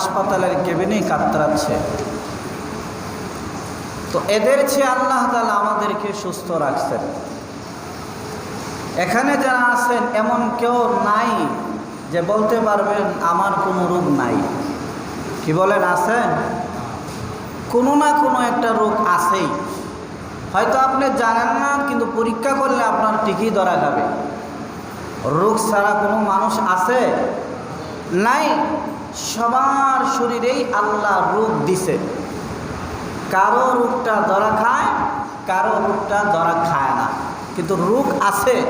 হাসপাতালের কেবিনেই কাতরাচ্ছে। তো এদের চেয়ে আল্লাহ তালা আমাদেরকে সুস্থ রাখছেন। এখানে যারা আছেন, এমন কেউ নাই যে বলতে পারবেন, আমার কোনো রোগ নাই। কি বলেন, আছেন? কোনো না কোনো একটা রোগ আছেই। হয়তো আপনি জানেন না, কিন্তু পরীক্ষা করলে আপনার ঠিকই ধরা যাবে। রোগ ছাড়া কোনো মানুষ আছে? নাই। সবার শরীরেই আল্লাহ রোগ দিছে। কারও রোগটা ধরা খায়, কারও রোগটা ধরা খায় না। কিন্তু রোগ আছে।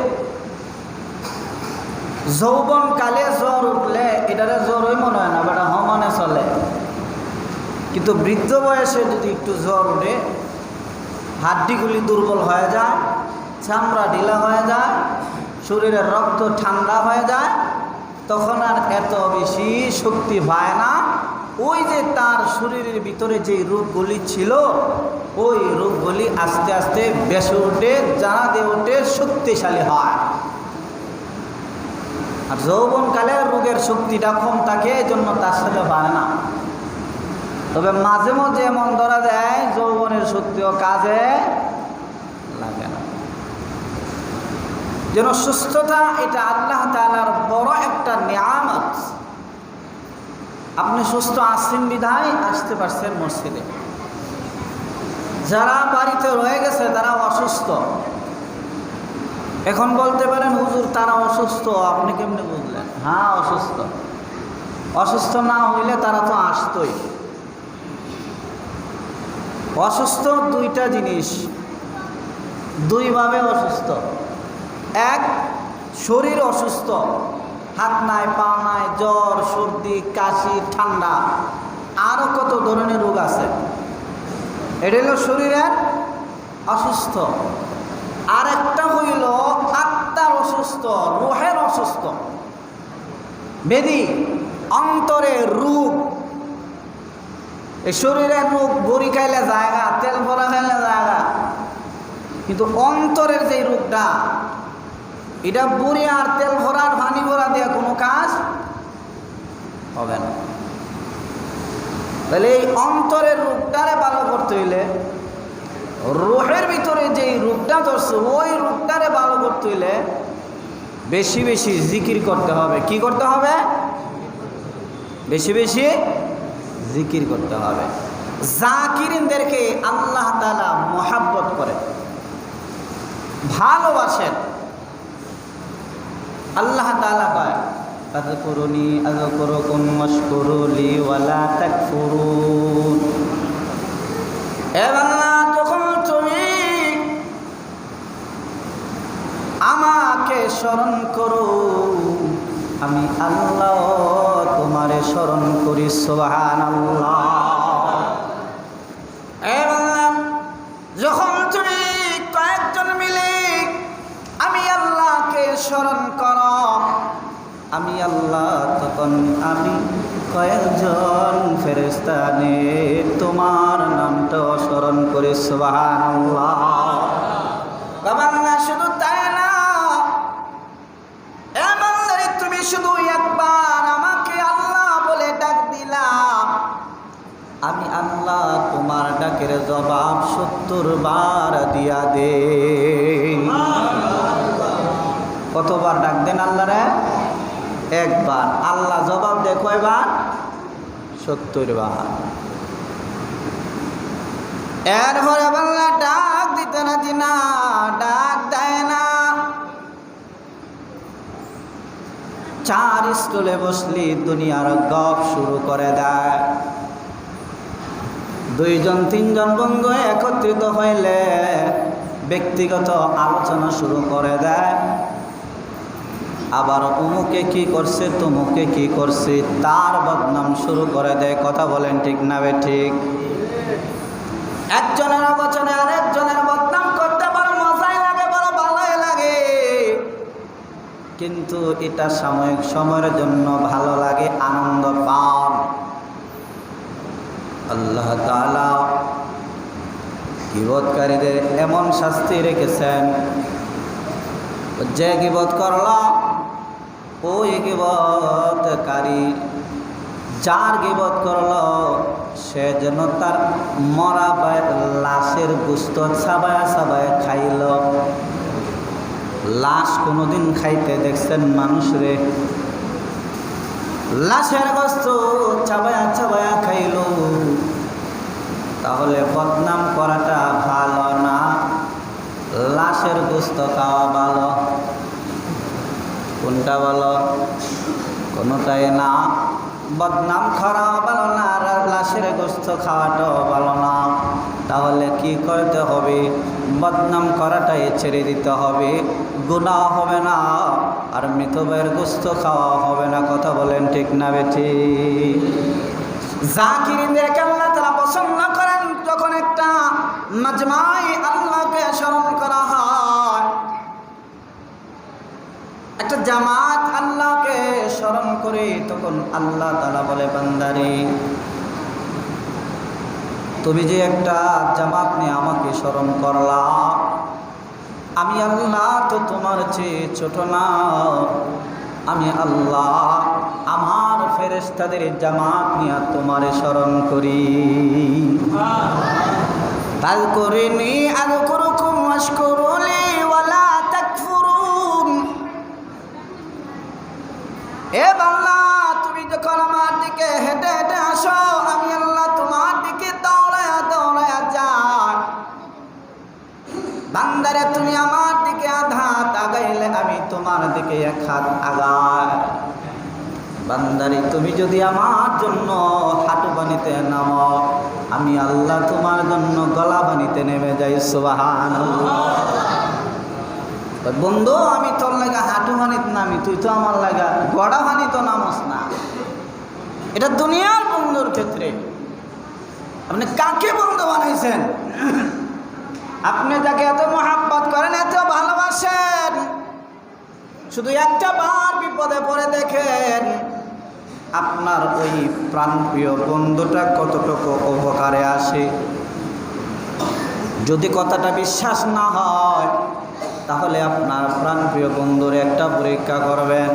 যৌবন কালে জ্বর উঠলে, এটারে জ্বরই মনে হয় না, বেটা হমনে চলে। কিন্তু বৃদ্ধ বয়সে যদি একটু জ্বর উঠে, হাড্ডিগুলি দুর্বল হয়ে যায়, চামড়া ঢিলা হয়ে যায়, শরীরের রক্ত ঠান্ডা হয়ে যায় তখন আর এত বেশি শক্তি পায় না। ওই যে তার শরীরের ভিতরে যে রোগগুলি ছিল, ওই রোগগুলি আস্তে আস্তে বেসে উঠে জানা দিয়ে উঠে শক্তিশালী হয়। আর যৌবনকালে রোগের শক্তিটা কম থাকে এই জন্য তার সাথে পারে না। তবে মাঝে মাঝে এমন ধরা দেয়, যৌবনের শক্তিও কাজে লাগে না যেন সুস্থতা এটা আল্লাহ তালার বড় একটা নিয়ামত। আপনি সুস্থ আসছেন বিধায় আসতে পারছেন মসজিদে। যারা বাড়িতে রয়ে গেছে তারা অসুস্থ। এখন বলতে পারেন, হুজুর, তারা অসুস্থ, আপনি কেমনে বুঝলেন? হ্যাঁ অসুস্থ। অসুস্থ না হইলে তারা তো আসতই। অসুস্থ দুইটা জিনিস। দুইভাবে অসুস্থ। এক, শরীর অসুস্থ, হাত নাই, পা নাই, জ্বর, সর্দি, কাশি, ঠান্ডা আরও কত ধরনের রোগ আছে? এটা হলো শরীরের অসুস্থ। আর একটা হইল আত্মার অসুস্থ, রোহের অসুস্থ। বেদি অন্তরের রূপ এই শরীরের রূপ বড়ি খাইলে জায়গা, তেল ভরা খাইলে জায়গা। কিন্তু অন্তরের যে রূপটা এটা বুড়ি আর তেল ভরার পানি ভরা দিয়ে কোনো কাজ হবে না। তাহলে এই অন্তরের রূপটারে ভালো করতে হইলে রোহের ভিতরে যে রূপটা ধরছে, ওই রূপটারে ভালো করতে হইলে বেশি বেশি জিকির করতে হবে। কি করতে হবে? বেশি বেশি জিকির করতে হবে। জাকিরিনদেরকে আল্লাহ তালা মহাব্বত করে ভালোবাসেন। আল্লাহ তালা কয় তুমি আমাকে স্মরণ করো। আমি আল্লাহ তোমারে স্মরণ করি বান্দা, যখন তুমি কয়েকজন মিলে আমি আল্লাহকে স্মরণ করো আল্লাহ, তখন আমি কয়েকজন ফেরেস্তানে তোমার নামটা স্মরণ করে বাবান্না শুধু তাই না এমনদারি তুমি শুধু একবার আমাকে আল্লাহ বলে ডাক দিলাম আমি আল্লাহ তোমার ডাকের জবাব সত্তর বার দিয়া দে কতবার ডাক দেন আল্লাহ রে একবার। আল্লাহ জবাব দে কয়বার? সত্তর বার এরপরে বাংলা ডাক দিতে না না ডাক দেয় না। চার স্কুলে বসলি, দুনিয়ার গপ শুরু করে দেয়। দুইজন, তিনজন বন্ধু একত্রিত হইলে ব্যক্তিগত আলোচনা শুরু করে দেয়। আবার অমুকে কি করছে, তমুকে কি করছে, তার বদনাম শুরু করে দেয়। কথা বলেন ঠিক না বে ঠিক? একজনের আলোচনায় আরেকজনের বদনাম করতে বড় মজাই লাগে, বড় ভালোই লাগে। কিন্তু এটা সাময়িক সময়ের জন্য ভালো লাগে, আনন্দ পান। আল্লাহ তালা গিবৎকারীদের এমন শাস্তি রেখেছেন। যে গিবত করল ওই গিবৎকারী। যার গিবত করল, সে যেন তার মরা লাশের গুস্ত সাবায়া সাবায়া খাইল। লাশ কোনোদিন খাইতে দেখছেন মানুষরে লাশের গোস্ত চাবায়া চাবায়া খাইল। তাহলে বদনাম করাটা ভালো না? লাশের গোস্ত খাওয়া ভালো। কোনটা বলো কোনোটাই না। বদনাম খাওয়া ভালো না, আর লাশের গোস্ত খাওয়াটাও ভালো না। তাহলে কি করতে হবে? বদনাম করাটাই ছেড়ে দিতে হবে। গুণা হবে না, আর মৃত ভাইয়ের গোস্ত খাওয়া হবে না। কথা বলেন ঠিক না বেঠি? জাকিরিনদেরকে আল্লাহ তারা পছন্দ করেন? যখন একটা মাজমাই আল্লাহকে স্মরণ করা হয় একটা জামাত আল্লাহকে স্মরণ করে তখন আল্লাহ তালা বলে বান্দারি তুমি যে একটা জামাত নিয়ে আমাকে স্মরণ করলা আমি আল্লাহ তো তোমার চেয়ে ছোট না। আমি আল্লাহ আমার ফেরেস্তাদের জামাত নিয়ে তোমার স্মরণ করি। তাল করিনি আল তোমার দিকে এক হাত আগাই বান্দারে, তুমি যদি আমার জন্য হাঁটু বানিতে নামো, আমি আল্লাহ তোমার জন্য গলা বানিতে নেমে যাই সুবাহান বন্ধু, আমি তোর লাগা হাঁটু হানিত নামি, তুই তো আমার লাগা গড়া হানি তো নামস না। এটা দুনিয়ার বন্ধুর ক্ষেত্রে। আপনি কাকে বন্ধু বানাইছেন? আপনি যাকে এত মহাব্বত করেন, এত ভালোবাসেন। শুধু একটা বার বিপদে পড়ে দেখেন, আপনার ওই প্রাণপ্রিয় বন্ধুটা কতটুকু উপকারে আসে? যদি কথাটা বিশ্বাস না হয়, তাহলে আপনার প্রাণপ্রিয় বন্ধুর একটা পরীক্ষা করবেন।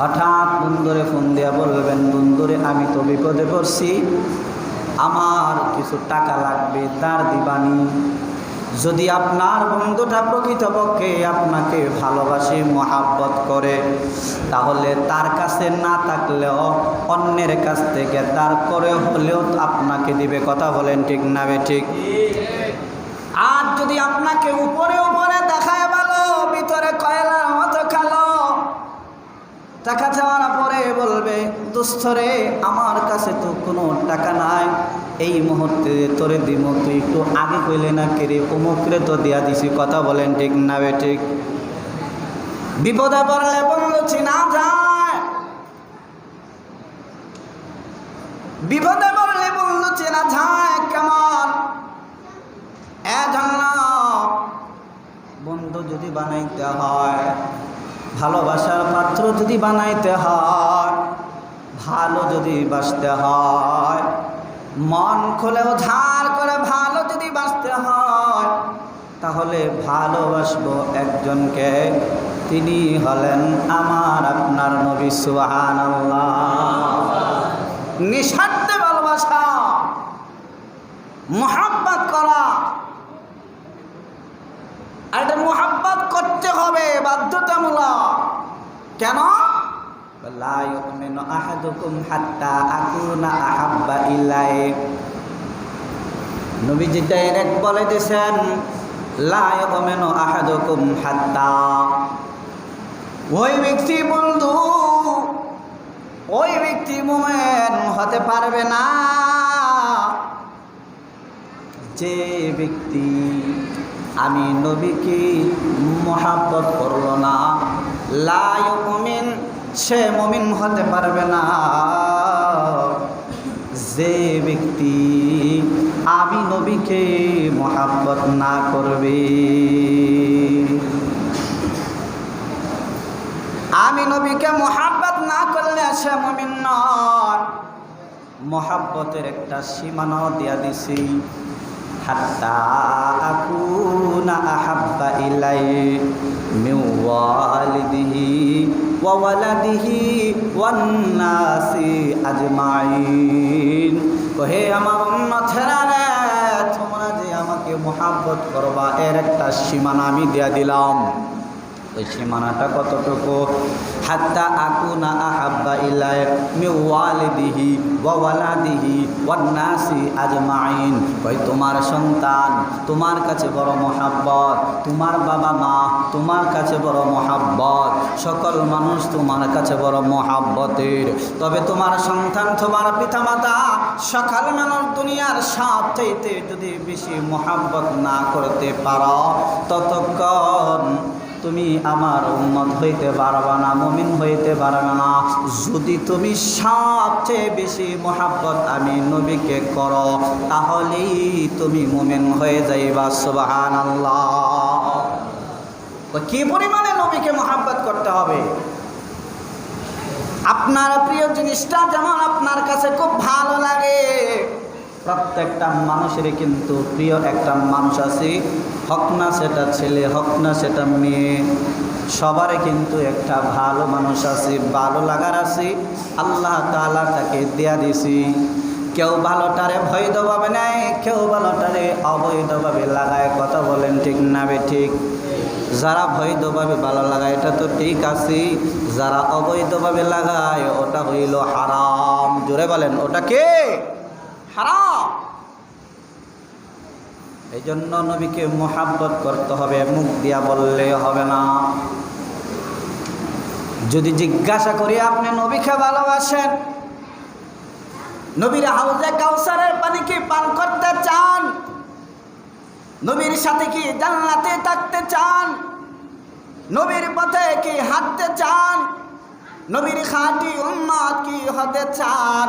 হঠাৎ বন্ধুরে ফোন দিয়া বলবেন, বন্ধুরে, আমি তো বিপদে পড়ছি। আমার কিছু টাকা লাগবে, তার দিবানি। যদি আপনার বন্ধুটা প্রকৃতপক্ষে আপনাকে ভালোবাসে, মহাব্বত করে, তাহলে তার কাছে না থাকলেও অন্যের কাছ থেকে তার করে হলেও আপনাকে দিবে কথা বলেন ঠিক না বে ঠিক? আর যদি আপনাকে উপরে উপরে দেখায় ভালো, ভিতরে কয়লার মতো খালো টাকা চাওয়ার পরে বলবে দুস্থরে আমার কাছে তো কোনো টাকা নাই। এই মুহূর্তে তোরে দিব, তুই একটু আগে কইলে না কেরে অমুকরে তো দিয়া দিছি, কথা বলেন ঠিক না বে ঠিক? বিপদে পড়লে বন্ধু চিনা যায়। বিপদে পড়লে বন্ধু চেনা যায় কেমন বন্ধু যদি বানাইতে হয়, ভালোবাসার পাত্র যদি বানাইতে হয়, ভালো যদি বাসতে হয়, মন খুলেও ঝাড় করে ভালো যদি বাঁচতে হয়, তাহলে ভালোবাসবো একজনকে। তিনি হলেন আমার আপনার নবী সুহান নিঃস্বার্থে ভালোবাসা, মোহাব্বত করা। আর এটা মোহাব্বত করতে হবে, বাধ্যতামূলক। কেন? হাত্তা আহাব্বা বলে হাত্তা। ওই ব্যক্তি বন্ধু, ওই ব্যক্তি হতে পারবে না। যে ব্যক্তি আমি নবীকে মহাব্বত করল না লাই মমিন সে মমিন হতে পারবে না। যে ব্যক্তি আমি নবীকে মহাব্বত না করবে, আমি নবীকে মহাব্বত না করলে সে মমিন নয়। মহাব্বতের একটা সীমানাও দিয়া দিছি। হাত্তা আকুনা আহাব্বা ইলাই মিন ওয়ালিদিহি ওয়া ওয়ালাদিহি ওয়ান নাসি আজমাইন আমার উম্মতেরা রে, তোমরা যে আমাকে মোহাব্বত করবা, এর একটা সীমানা আমি দিয়া দিলাম। ওই সীমানাটা কতটুকু? হাত্তা আকুনা আহাব্বা ইলাই মি ওয়ালিদিহি ওয়া ওয়ালাদিহি ওয়ান নাসি আজমাইন। ওই তোমার সন্তান, তোমার কাছে বড় মহাব্বত, তোমার বাবা মা, তোমার কাছে বড় মহাব্বত, সকল মানুষ তোমার কাছে বড় মহাব্বতের। তবে তোমার সন্তান, তোমার পিতামাতা সকল মানুষ দুনিয়ার সব চাইতে যদি বেশি মহাব্বত না করতে পারো, ততক্ষণ তুমি আমার উন্মত হইতে পারবে না, মমিন হইতে পারবে না। যদি তুমি সবচেয়ে বেশি মোহাব্বত আমি নবীকে করো, তাহলেই তুমি মুমিন হয়ে যাইবা সুবাহান কি পরিমাণে নবীকে মোহাব্বত করতে হবে? আপনার প্রিয় জিনিসটা যেমন আপনার কাছে খুব ভালো লাগে প্রত্যেকটা মানুষেরই কিন্তু প্রিয় একটা মানুষ আছে। হক না সেটা ছেলে, হক না সেটা মেয়ে। সবারই কিন্তু একটা ভালো মানুষ আছে, ভালো লাগার আছে। আল্লাহ তালা তাকে দেয়া দিছি কেউ ভালোটারে বৈধভাবে নেয়, কেউ ভালোটারে অবৈধভাবে লাগায়। কথা বলেন ঠিক না বে ঠিক? যারা বৈধভাবে ভালো লাগায়, এটা তো ঠিক আছে। যারা অবৈধভাবে লাগায়, ওটা হইল হারাম। জোরে বলেন, ওটা কে? হারাম। এই জন্য নবীকে মোহাব্বত করতে হবে, মুখ দিয়া বললে হবে না। যদি জিজ্ঞাসা করি, আপনি নবীকে ভালোবাসেন? নবীর হাউজে কাউসারের পানি কি পান করতে চান? নবীর সাথে কি জান্নাতে থাকতে চান? নবীর পথে কি হাঁটতে চান? নবীর খাঁটি উম্মাদ কি হতে চান?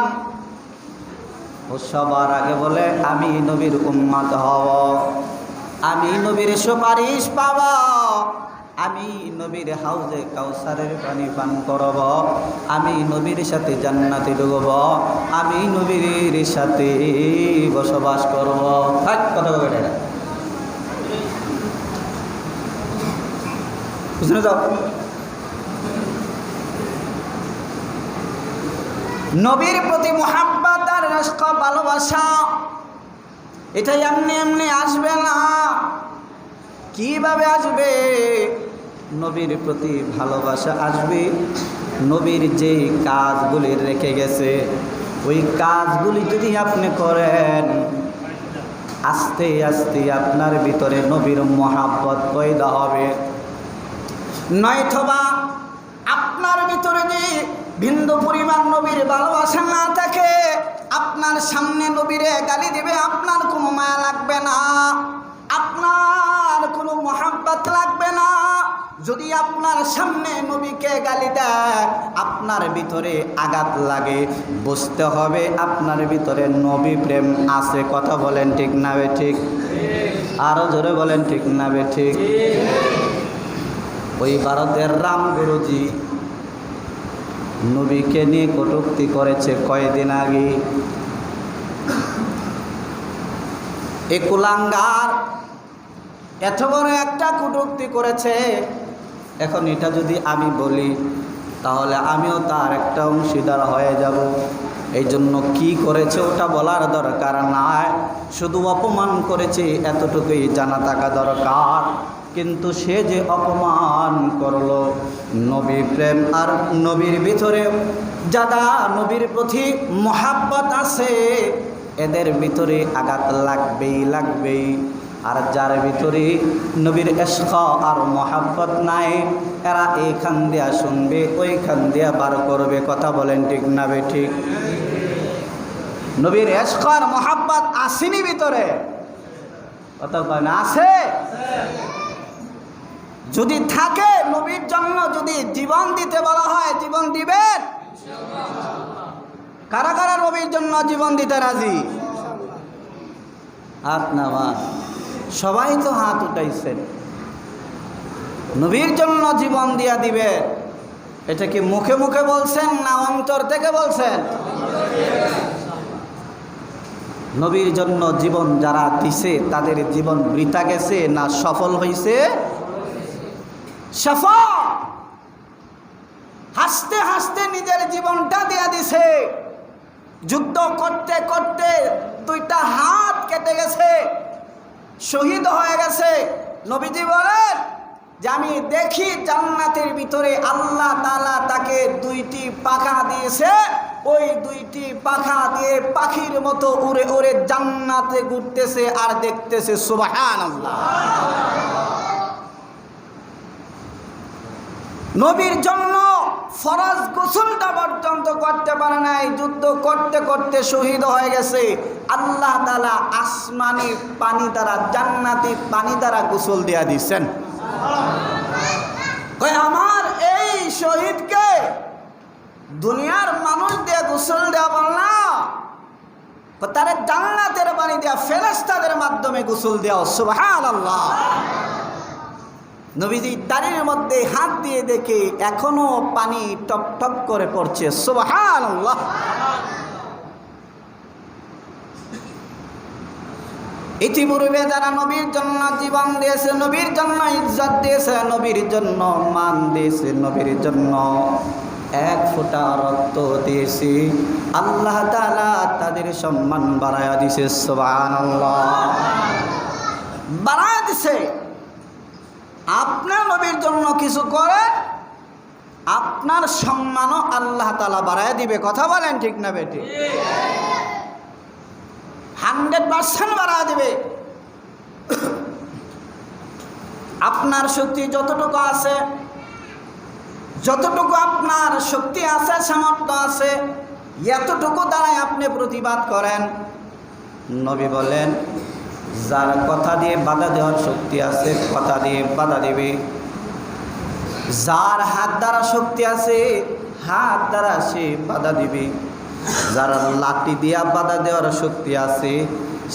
সবার আগে বলে, আমি নবীর উম্মাদ হব। আমি নবীর সুপারিশ পাব। আমি নবীর হাউজে কাউসারের পানি পান করব। আমি নবীর সাথে জান্নাতে ঢুকব। আমি নবীর সাথে বসবাস করব। থাক, কথা বলে বুঝলে যাও নবীর প্রতি মোহাব্বত আর রস্ক, ভালোবাসা এটা এমনি এমনি আসবে না। কীভাবে আসবে? নবীর প্রতি ভালোবাসা আসবে। নবীর যে কাজগুলি রেখে গেছে, ওই কাজগুলি যদি আপনি করেন, আস্তে আস্তে আপনার ভিতরে নবীর মহাব্বত পয়দা হবে। নয়তবা আপনার ভিতরে যে ভিন্ন পরিমাণ নবীর ভালোবাসা না থাকে, আপনার সামনে নবীরে গালি দিবে, আপনার কোনো মায়া লাগবে না। আপনার কোনো মহাব্বত লাগবে না। যদি আপনার সামনে নবীকে গালি দেয়, আপনার ভিতরে আঘাত লাগে। বুঝতে হবে আপনার ভিতরে নবী প্রেম আছে, কথা বলেন ঠিক না বে ঠিক? আরও জোরে বলেন ঠিক না বে ঠিক? ওই ভারতের রাম গুরুজি নবীকে নিয়ে কটুক্তি করেছে কয়দিন আগে। এ কুলাঙ্গার এত বড় একটা কটুক্তি করেছে। এখন এটা যদি আমি বলি, তাহলে আমিও তার একটা অংশীদার হয়ে যাব। এই জন্য কী করেছে ওটা বলার দরকার নাই। শুধু অপমান করেছে, এতটুকুই জানা থাকা দরকার। কিন্তু সে যে অপমান করল নবী প্রেম আর নবীর ভিতরে যারা নবীর প্রতি মহাব্বত আছে, এদের ভিতরে আঘাত লাগবেই লাগবেই। আর যার ভিতরে নবীর এশক আর মহাব্বত নাই, এরা এইখান দিয়া শুনবে, ওইখান দিয়া বার করবে। কথা বলেন ঠিক না বে ঠিক? নবীর এশক আর মহাব্বত আসেনি ভিতরে। কথা কয় না, আছে? যদি থাকে নবীর জন্য যদি জীবন দিতে বলা হয়, জীবন দিবেন? কারা কারা নবীর জন্য জীবন দিতে রাজি? হাত সবাই তো হাত উঠাইছেন। নবীর জন্য জীবন দিয়া দিবে এটা কি মুখে মুখে বলছেন না অন্তর থেকে বলছেন? নবীর জন্য জীবন যারা দিছে, তাদের জীবন বৃথা গেছে না সফল হয়েছে সফল হাসতে হাসতে নিজের জীবনটা দিয়া দিছে। যুদ্ধ করতে করতে দুইটা হাত কেটে গেছে। শহীদ হয়ে গেছে। নবীজি বলেন যে আমি দেখি জান্নাতের ভিতরে আল্লাহ তালা তাকে দুইটি পাখা দিয়েছে। ওই দুইটি পাখা দিয়ে পাখির মতো উড়ে উড়ে জান্নাতে ঘুরতেছে আর দেখতেছে সুবাহান আল্লাহ নবীর জন্য ফরজ গোসলটা পর্যন্ত করতে পারে নাই, যুদ্ধ করতে করতে শহীদ হয়ে গেছে। আল্লাহ তালা আসমানি পানি দ্বারা, জান্নাতি পানি দ্বারা গোসল দিয়া দিচ্ছেন। আমার এই শহীদকে দুনিয়ার মানুষ দিয়ে গোসল দেওয়া বল না। তারে জান্নাতের পানি দেওয়া ফেরেস্তাদের মাধ্যমে গোসল দেওয়া সুবহান আল্লাহ নবীজি দাড়ির মধ্যে হাত দিয়ে দেখে এখনও পানি টপ টপ করে পড়ছে। আল্লাহ ইতিপূর্বে যারা নবীর জন্য জীবন দিয়েছে, নবীর জন্য ইজ্জত দিয়েছে, নবীর জন্য মান দিয়েছে, নবীর জন্য এক ফোঁটা রক্ত দিয়েছি। আল্লাহ তাআলা তাদের সম্মান বাড়ায়া দিছে সুবহান বাড়ায়া দিছে আপনার নবীর জন্য কিছু করেন আপনার সম্মানও আল্লাহ তালা বাড়ায় দিবে। কথা বলেন ঠিক না বেটি হান্ড্রেড পার্সেন্ট বাড়ায় দিবে। আপনার শক্তি যতটুকু আছে, যতটুকু আপনার শক্তি আছে, সামর্থ্য আছে, এতটুকু দ্বারাই আপনি প্রতিবাদ করেন। নবী বলেন যার কথা দিয়ে বাধা দেওয়ার শক্তি আছে, কথা দিয়ে বাধা দেবে। যার হাত দ্বারা শক্তি আছে, হাত দ্বারা সে বাধা দিবে। যার লাঠি দিয়া বাধা দেওয়ার শক্তি আছে,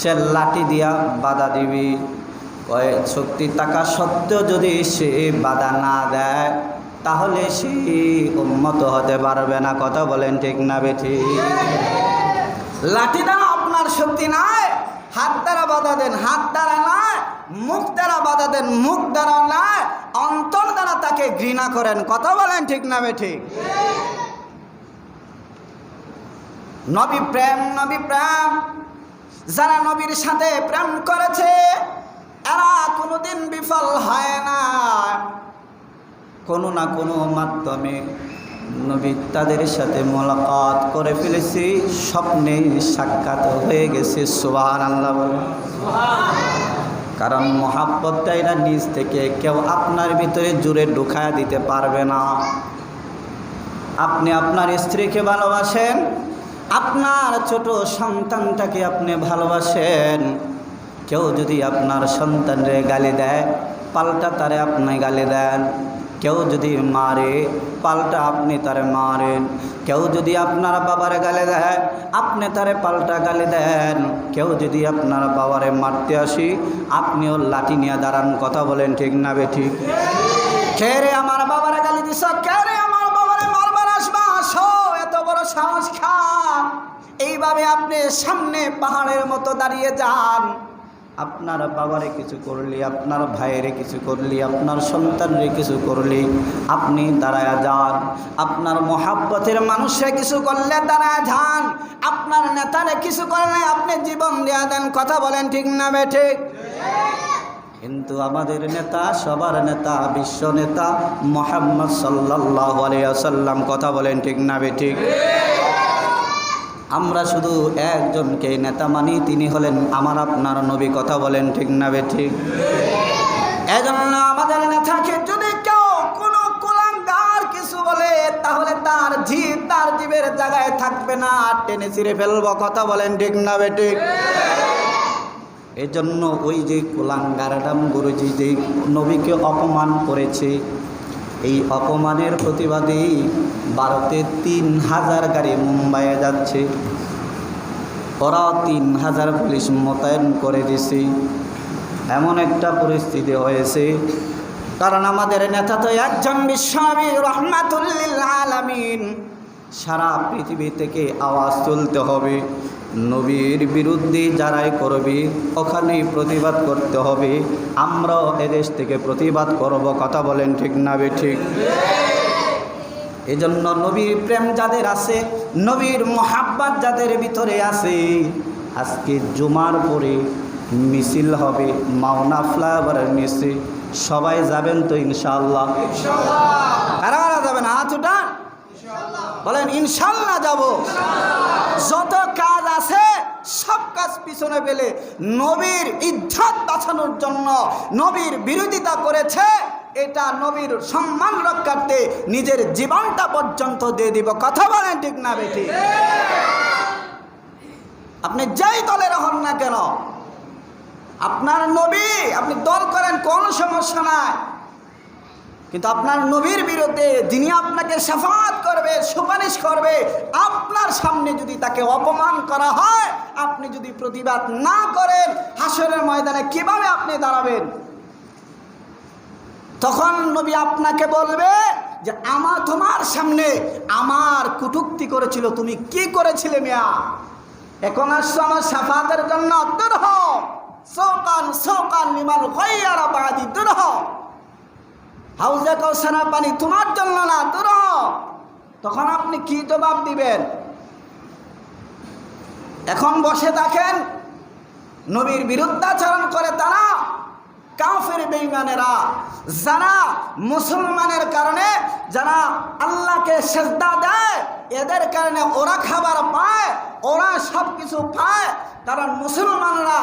সে লাঠি দিয়া বাধা দিবে। কয়, শক্তি থাকা সত্ত্বেও যদি সে বাধা না দেয়, তাহলে সে উন্মত হতে পারবে না। কথা বলেন ঠিক না বেঠি লাঠি দ্বারা আপনার শক্তি নাই। হাত দ্বারা বাধা দেন, হাত দ্বারা নয়, মুখ দ্বারা বাধা দেন, মুখ দ্বারা নয়, অন্তর দ্বারা তাকে ঘৃণা করেন। কথা বলেন ঠিক না ঠিক নবী প্রেম নবী প্রেম যারা নবীর সাথে প্রেম করেছে, এরা কোনোদিন বিফল হয় না। কোনো না কোনো মাধ্যমে নবী তাদের সাথে মোলাকাত করে ফেলেছি, স্বপ্নে সাক্ষাৎ হয়ে গেছে সুবাহ আল্লাহ কারণ মহাব্বতটা এরা নিজ থেকে কেউ আপনার ভিতরে জুড়ে ঢুকায়া দিতে পারবে না। আপনি আপনার স্ত্রীকে ভালোবাসেন, আপনার ছোট সন্তানটাকে আপনি ভালোবাসেন। কেউ যদি আপনার সন্তানরে গালি দেয়, পাল্টা তারে আপনি গালি দেন। কেউ যদি মারে, পাল্টা আপনি তারে মারেন। কেউ যদি আপনার বাবারে গালে দেয়, আপনি তারে পাল্টা গালি দেন। কেউ যদি আপনার বাবারে মারতে আসি, আপনিও লাঠি নিয়ে দাঁড়ান, কথা বলেন ঠিক না বে ঠিক? কে রে আমার বাবারে গালি দিস? কে আমার বাবারে মারবার আসবা? আসো, এত বড় সাহস খা। এইভাবে আপনি সামনে পাহাড়ের মতো দাঁড়িয়ে যান। আপনার বাবারে কিছু করলি, আপনার ভাইয়েরে কিছু করলি, আপনার সন্তানরে কিছু করলি, আপনি দাঁড়ায় যান। আপনার মহাব্বতের মানুষে কিছু করলে দাঁড়ায় যান। আপনার নেতারে কিছু করলে আপনি জীবন দেয়া দেন। কথা বলেন ঠিক না বে ঠিক? কিন্তু আমাদের নেতা, সবার নেতা, বিশ্ব নেতা মোহাম্মদ সাল্লাহ আলিয়াল্লাম কথা বলেন ঠিক না বে ঠিক? আমরা শুধু একজনকে নেতা মানি, তিনি হলেন আমার আপনার নবী। কথা বলেন ঠিক না বে ঠিক? এজন্য আমাদের নেতাকে যদি কেউ কোনো কোলাঙ্গার কিছু বলে, তাহলে তার জীব তার জীবের জায়গায় থাকবে না। আর টেনে ছিঁড়ে ফেলব, কথা বলেন ঠিক না বে ঠিক? এজন্য ওই যে কোলাঙ্গার রাম গুরুজি যে নবীকে অপমান করেছে এই অপমানের প্রতিবাদে ভারতে তিন হাজার গাড়ি মুম্বাইয়ে যাচ্ছে। ওরাও তিন হাজার পুলিশ মোতায়েন করে দিছে। এমন একটা পরিস্থিতি হয়েছে। কারণ আমাদের নেতা তো একজন বিশ্বনবী, রহমাতুল্লিল আলামিন। সারা পৃথিবী থেকে আওয়াজ তুলতে হবে। নবীর বিরুদ্ধে যারাই করবি ওখানেই প্রতিবাদ করতে হবে। আমরাও এদেশ থেকে প্রতিবাদ করব কথা বলেন ঠিক না বে ঠিক? এজন্য নবীর প্রেম যাদের আছে নবীর মোহাব্বাত যাদের ভিতরে আছে আজকে জুমার পরে মিছিল হবে মাওনা ফ্লাইওভারের নিচে। সবাই যাবেন তো ইনশাল্লাহ কারা কারা যাবেন? হাত উঠান। বলেন ইনশাল্লাহ যাব। যত কাজ সব কাজ পিছনে পেলে নবীর ইজ্জত বাঁচানোর জন্য নবীর বিরোধিতা করেছে, এটা নবীর সম্মান রক্ষার্থে নিজের জীবনটা পর্যন্ত দিয়ে দিব। কথা বলেন ঠিক না বেটি আপনি যেই দলের হন না কেন? আপনার নবী, আপনি দল করেন, কোনো সমস্যা নাই। কিন্তু আপনার নবীর বিরুদ্ধে যিনি আপনাকে সাফাত করবে, সুপারিশ করবে, আপনার সামনে যদি তাকে অপমান করা হয়, আপনি যদি প্রতিবাদ না করেন, হাসরের ময়দানে কীভাবে আপনি দাঁড়াবেন? তখন নবী আপনাকে বলবে যে আমার তোমার সামনে আমার কুটুক্তি করেছিল, তুমি কি করেছিলে মিয়া? এখন আসছো আমার সাফাতের জন্য দূর হও সৌকান সৌকান নিমাল হইয়ারা বাদি দূর হও হাউজে কৌসানা পানি তোমার জন্য না তোর তখন আপনি কি জবাব দিবেন? এখন বসে থাকেন, নবীর বিরুদ্ধাচরণ করে তারা। কাফের বেঈমানেরা, যারা মুসলমানের কারণে, যারা আল্লাহকে সেজদা দেয়, এদের কারণে ওরা খাবার পায়, ওরা সব কিছু পায়। কারণ মুসলমানরা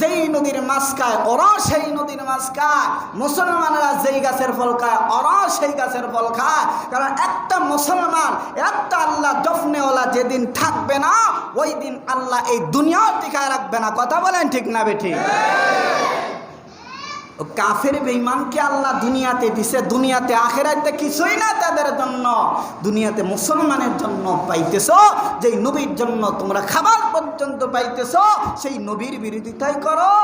যেই নদীর মাছ খায়, ওরাও সেই নদীর মাছ খায়। মুসলমানরা যেই গাছের ফল খায়, ওরাও সেই গাছের ফল খায়। কারণ একটা মুসলমান, একটা আল্লাহ জফনেওয়ালা যেদিন থাকবে না, ওই দিন আল্লাহ এই দুনিয়াও টিকায় রাখবে না। কথা বলেন ঠিক না বেঠিক কাফের বেঈমানকে আল্লাহ দুনিয়াতে দিছে? দুনিয়াতে আখেরাতে কিছুই না তাদের জন্য। দুনিয়াতে মুসলমানের জন্য পাইতেছ, যেই নবীর জন্য তোমরা খাবার পর্যন্ত পাইতেছ, সেই নবীর বিরোধিতাই করো।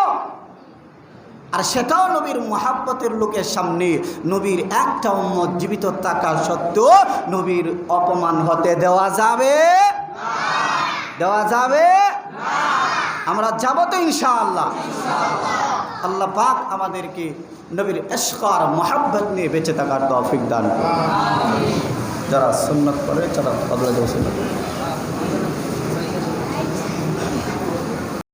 আর সেটাও নবীর মহাব্বতের লোকের সামনে। নবীর একটা উম্মত জীবিত থাকা সত্ত্বেও নবীর অপমান হতে দেওয়া যাবে দেওয়া যাবে আমরা যাব তো ইনশাআল্লাহ। আল্লাহ পাক আমাদেরকে নবীর এশকার মহাব্বত নিয়ে বেঁচে থাকার তৌফিক দান করুন। যারা সুন্নত করে যারা আল্লাহ সুন্নত করে।